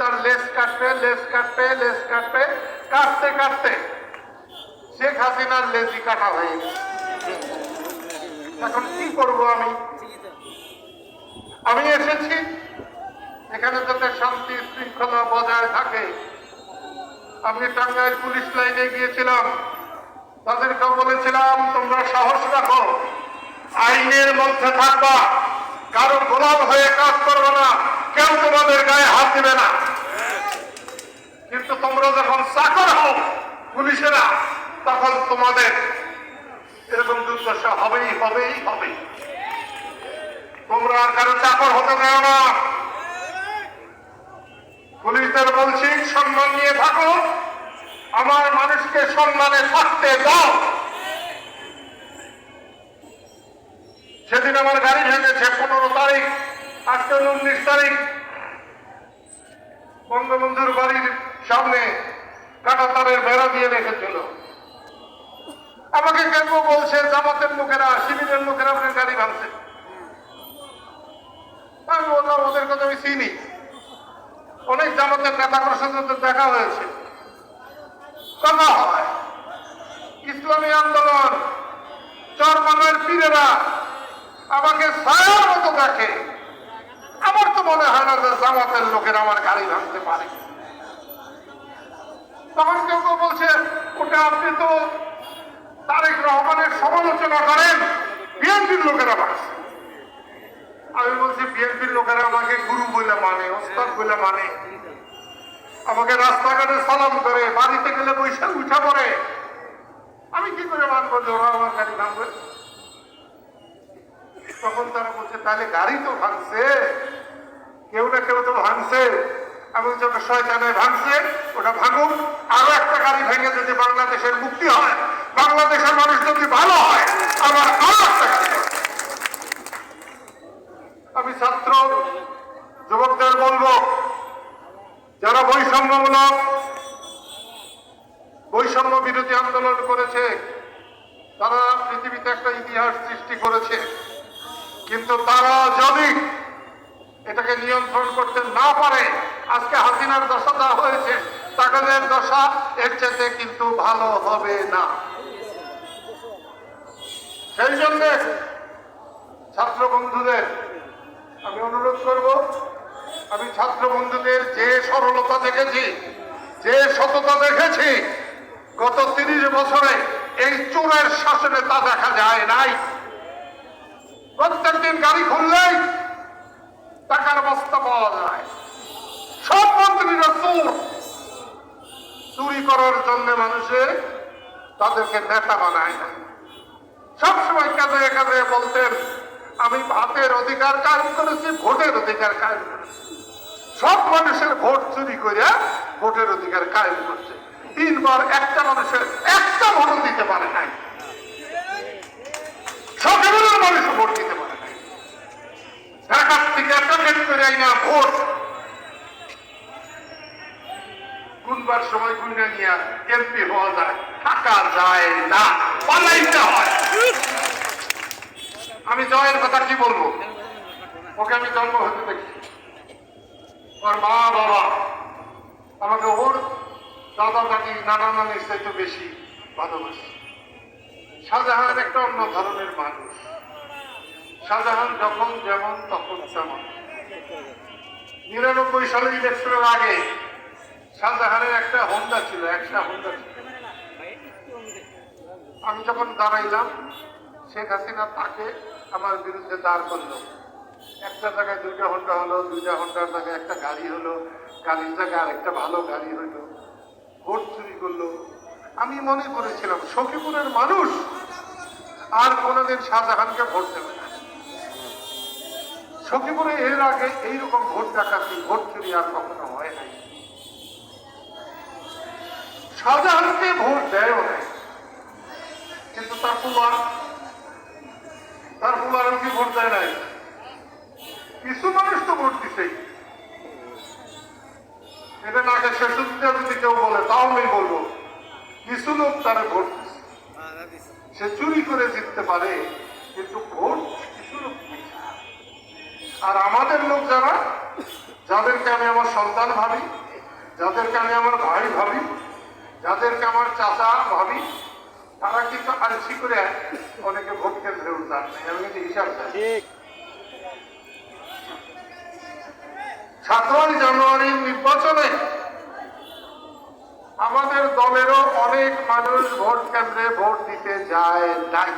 তার লেস কাটবে লেস কাটবে লেস কাটবে, কাটতে কাটতে। শেখ হাসিনার লেজি কাটা হয়ে এখন কি করব আমি? আমি এসেছি। এখানে যাতে শান্তি শৃঙ্খলা বজায় থাকে। আমি টাঙ্গাইল পুলিশ লাইনে গিয়েছিলাম। তাদেরকে বলেছিলাম, তোমরা সাহস রাখো। আইনের মধ্যে থাকবা। কারও গোলাম হয়ে কাজ করবে না। কেউ তোমাদের গায়ে হাত দিবে না। তোমরা যখন চাকর হও পুলিশেরা, তখন তোমাদের এরকম দুর্দশা হবেই হবেই হবে তোমরা আর কারও চাকর হতে দেও না। পুলিশদের বলছি, সম্মান নিয়ে থাকো। আমার মানুষকে সম্মানে থাকতে দাও। সেদিন আমার গাড়ি ভেঙেছে, পনেরো তারিখ, আজকে উনিশ তারিখ। বঙ্গবন্ধুর বাড়ির সামনে কাটা তারের বেড়া দিয়ে রেখেছিল। আমাকে কেন বলছে, জামাতের লোকেরা, শিবিরের লোকেরা আপনার গাড়ি ভাঙছে? আমি বললাম, ওদের কথা আমি চিনি। অনেক জামাতের নেতা প্রশাসনদের দেখা হয়েছে। কথা ইসলামী আন্দোলন, চরমানের পীরেরা আমাকে ছায়ার মতো দেখে। আমার তো মনে হয় না যে জামাতের লোকেরা আমার গাড়ি ভাঙতে পারে। তখন কেউ কেউ বলছে, ওটা আপনি তো তারেক রহমানের সমালোচনা করেন, বিএনপির লোকেরা ভাঙছে আমি বলছি, বিএনপির লোকেরা আমাকে গুরু বলে মানে ওস্তাদ বলে মানে। আমাকে রাস্তাঘাটে সালাম করে, বাড়িতে গেলে বৈশাখ উঠা পড়ে। আমি কি করে মানবো যে ওরা আমার গাড়ি ভাঙবে? তখন তারা বলছে, তাহলে গাড়ি তো ভাঙছে। কেউ না কেউ তো ভাঙছে। আমি যত শয়তানে ভাঙছে, ওটা ভাঙুক। আরও একটা গাড়ি ভেঙে যদি বাংলাদেশের মুক্তি হয়, বাংলাদেশের মানুষ যদি ভালো হয়, আবার আরও একটা আমি ছাত্র, যুবকদের বলব, যারা বৈষম্যমূলক, বৈষম্য বিরোধী আন্দোলন করেছে, তারা পৃথিবীতে একটা ইতিহাস সৃষ্টি করেছে। কিন্তু তারা যদি এটাকে নিয়ন্ত্রণ করতে না পারে আজকে হাসিনার দশা দেওয়া হয়েছে তাদের দশা এর চেয়ে কিন্তু ভালো হবে না। সেই জন্য ছাত্র বন্ধুদের, আমি অনুরোধ করব, আমি ছাত্র বন্ধুদের যে সরলতা দেখেছি, যে সততা দেখেছি, গত তিরিশ বছরে এই চোরের শাসনে তা দেখা যায় নাই। প্রত্যেক দিন গাড়ি খুললেই টাকার বস্তা পাওয়া যায় সব মন্ত্রীরা চোর চুরি করার জন্য মানুষে তাদেরকে নেতা বানায় না। সবসময় কাজে কাজে বলতেন, আমি ভাতের অধিকার কায়েম করেছি, ভোটের অধিকার কায়েম করেছি। সব মানুষের ভোট চুরি করে ভোটের অধিকার কায়েম করছে। তিনবার একটা মানুষের একটা ভোট দিতে পারে নাই। সকালের মানুষ ভোট দিতে পারে নাই। ঢাকার থেকে প্যাকেট করে আইনা, ভোট গুনবার সময় গুনে নিয়ে এমপি হওয়া যায়, থাকা যায় না। পালাইতে হয়। আমি জয়ের কথা কি বলব? ওকে আমি জন্ম হতে দেখছি। ওর মা বাবা, আমাকে ওর দাদা দাদি নানা নানির চাইতে বেশি ভালোবাসে। শাহজাহান একটা অন্য ধরনের মানুষ। শাহজাহান যখন যেমন, তখন তেমন। নিরানব্বই সালে ইলেকশনের আগে শাহজাহানের একটা হোন্ডা ছিল, একটা হোন্ডা ছিল। আমি যখন দাঁড়াইলাম, শেখ হাসিনা তাকে আমার বিরুদ্ধে দাঁড় করল। একটা জায়গায় দুইটা হোন্ডা হলো, দুইটা হোন্ডার জায়গায় একটা গাড়ি হলো, গাড়ির জায়গায় আরেকটা ভালো গাড়ি হইল। ভোট চুরি করল। আমি মনে করেছিলাম, সখীপুরের মানুষ আর কোনোদিন শাহজাহানকে ভোট দেবে না। সখীপুরে এর আগে এইরকম ভোট ডাকাতি ভোট চুরি আর কখনো হয় নাই। শাহজাহানকে ভোট দেয়ও নাই কিন্তু তার তার কি ভোট দেয় নাই? কিছু মানুষ তো ভোট এটা যদি কেউ বলে, তাও আমি বলব, কিছু লোক তারা ভোট সে চুরি করে জিততে পারে, কিন্তু ভোট কিছু লোক আর আমাদের লোক যারা, যাদেরকে আমি আমার সন্তান ভাবি, যাদেরকে আমি আমার ভাই ভাবি যাদেরকে আমার চাচা ভাবি তারা কিন্তু আলসি করে অনেকে ভোট কেন্দ্রে উঠান আমি কিন্তু হিসাব সাতই জানুয়ারির নির্বাচনে আমাদের দলেরও অনেক মানুষ ভোট কেন্দ্রে ভোট দিতে যায় নাই।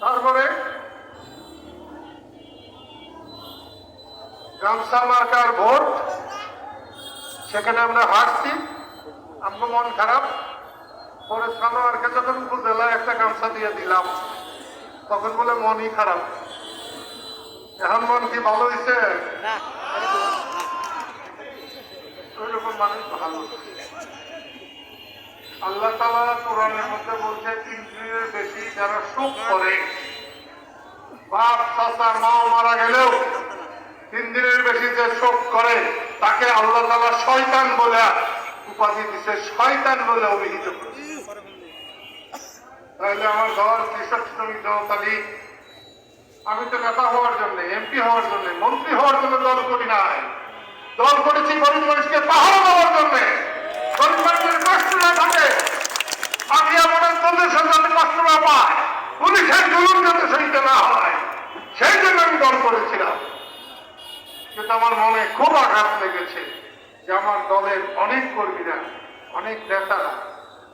তারপরে গামছা মার্কার ভোট সেখানে আমরা হারছি আমার মন খারাপ। পরে সানোয়ারকে যখন উপজেলায় একটা গামছা দিয়ে দিলাম। তখন বলে মনই খারাপ। এখন মন কি ভালো হয়েছে না। ওইরকম মানুষ ভালো। আল্লাহ তালা কোরআনের মধ্যে বলছে তিন দিনের বেশি যারা শোক করে বাপ চাচা মাও মারা গেলেও তিন দিনের বেশি যে শোক করে তাকে আল্লাহ তালা শয়তান বলে উপাধি দিছে, শয়তান বলে অভিহিত তাহলে আমার দল কৃষক শ্রমিক জনতা আমি তো নেতা হওয়ার জন্য এমপি হওয়ার জন্য, মন্ত্রী হওয়ার জন্য দল করি নাই। দল করেছি গরিব মানুষকে পাহাড় দেওয়ার জন্য। গরিব মানুষের কষ্ট না থাকে। আমি আমাদের প্রদেশের যাতে কষ্ট না পায়। পুলিশের জুলুম যাতে সহিতে না হয়। সেই জন্য আমি দল করেছিলাম। কিন্তু আমার মনে খুব আঘাত লেগেছে যে আমার দলের অনেক কর্মীরা, অনেক নেতারা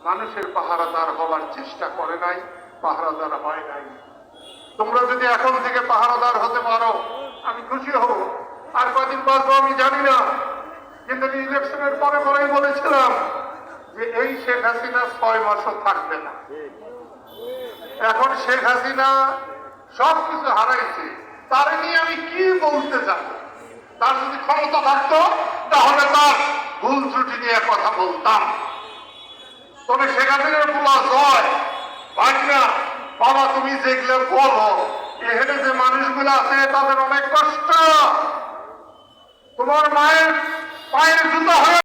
মানুষের পাহারাদার হওয়ার চেষ্টা করে নাই পাহারাদার হয় নাই। তোমরা যদি এখন থেকে পাহারাদার হতে পারো, আমি খুশি হব। আর কদিন বাঁচবো আমি জানি না। কিন্তু ইলেকশনের পরে পরেই বলেছিলাম যে এই শেখ হাসিনা ছয় মাসও থাকবে না। এখন শেখ হাসিনা সবকিছু হারাইছে। তার নিয়ে আমি কি বলতে যাব তার যদি ক্ষমতা থাকতো, তাহলে তার ভুল ত্রুটি নিয়ে কথা বলতাম। তবে সেখান থেকে পোলা জয় ভাগনা বাবা, তুমি যেগুলো বলো, এখানে যে মানুষগুলো আছে, তাদের অনেক কষ্ট। তোমার মায়ের পায়ের জুতো হয়ে